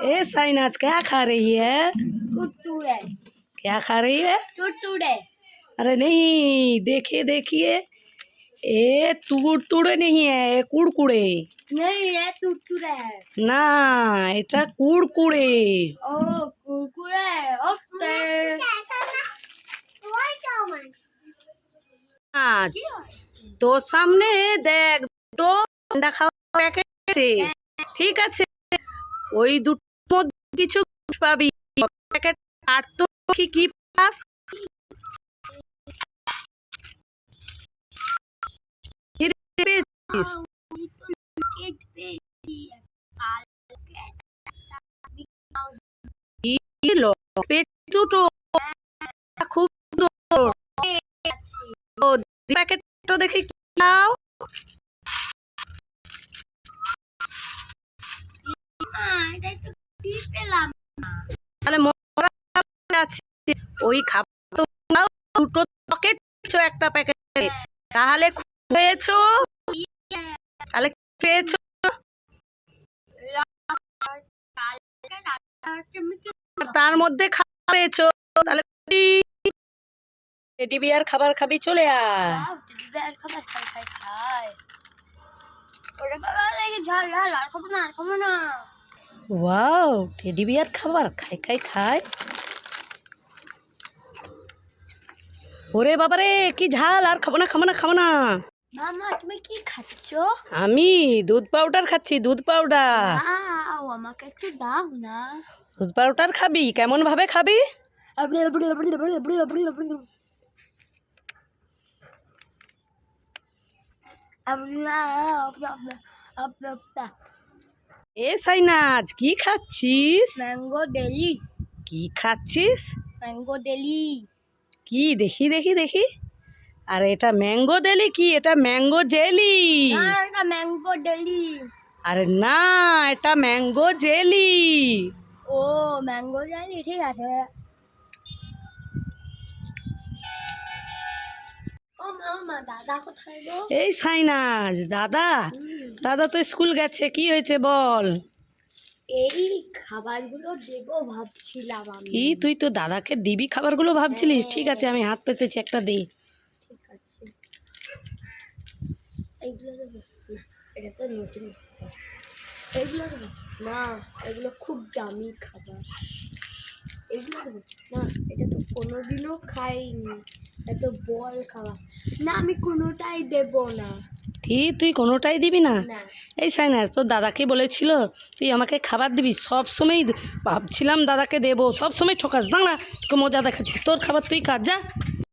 ए साइनाज क्या खा रही है टुटुरे क्या खा रही है टुटुरे अरे नहीं देखिए देखिए ये तुड़ तुड़े नहीं है ये कुड़कुड़े नहीं ये टुटुरे है না এটা কুড়কুড়ে ओ कुरकुरे ओके আজ তোর সামনে দেখ দুটো ঠান্ডা খাওয়া প্যাকেট আছে ঠিক আছে ওই দুটোর মধ্যে কিছু পাবি। প্যাকেট আর তো কি কি পাস খুব সুন্দর দেখে কি নাও তাহলে আছে। ওই খাবার দুটো একটা প্যাকেটে তাহলে খুব পেয়েছ তাহলে আর তার মধ্যে খাবার পেয়েছ। তাহলে টেডি বিয়ার খাবার খাবি, চলে আয়। খাবার খাই খাই না। ওয়াও টেডি বিয়ার খাবার খাই খাই খায় ওরে বাবারে কি ঝাল আর খাব না খাব না খাব না মামা তুমি কি খাচ্ছ আমি দুধ পাউডার খাচ্ছি দুধ পাউডার দাও আমাকে একটু দাও না দুধ পাউডার খাবি কেমন ভাবে খাবি এ সাইনাজ কি খাচ্ছিস? Mango deli. কি খাচ্ছিস? Mango deli. কি দেখি দেখি দেখি। আর এটা ম্যাঙ্গো দেলি কি? এটা ম্যাঙ্গো জেলি। এটা ম্যাঙ্গো ডেলি। আরে না এটা ম্যাঙ্গো জেলি। ও ম্যাঙ্গো ডেলি ঠিক আছে। এই সাইনাজ দাদা। দাদা তো স্কুল গেছে কি হয়েছে বল? এই খাবারগুলো দেবো ভাবছিলাম আমি। কি তুই তো দাদাকে দিবি খাবারগুলো ভাবছিলিস? ঠিক আছে আমি হাত পেতেছি একটা দে ঠিক আছে। এইগুলো দেবো। এটা তো নতুন। এইগুলো দেবো। না এগুলো খুব দামি খাবার। এগুলো দেবো। না এটা তো কোনোদিনও খাইনি। এটা তো বল খাবার। না আমি কোনোটাই দেব না। কি তুই কোনোটাই দিবি না? এই সাইনাস তোর দাদাকে বলেছিল তুই আমাকে খাবার দিবি সব সময় ভাবছিলাম দাদাকে দেবো সব সময় ঠকাস না তোকে মজা দেখাচ্ছি তোর খাবার তুই কাজ যা।